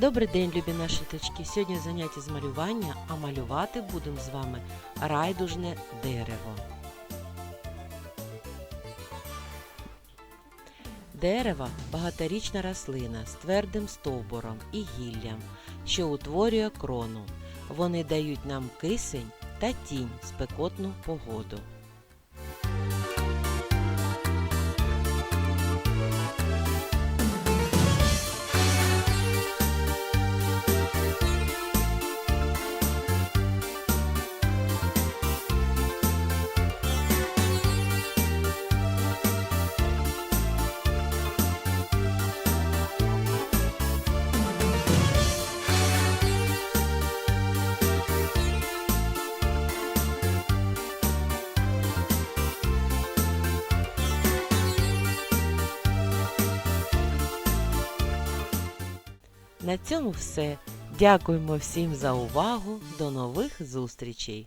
Добрий день, любі наші діточки. Сьогодні заняття з малювання, а малювати будемо з вами райдужне дерево. Дерево багаторічна рослина з твердим стовбуром і гіллям, що утворює крону. Вони дають нам кисень та тінь спекотну погоду. На цьому все. Дякуємо всім за увагу. До нових зустрічей!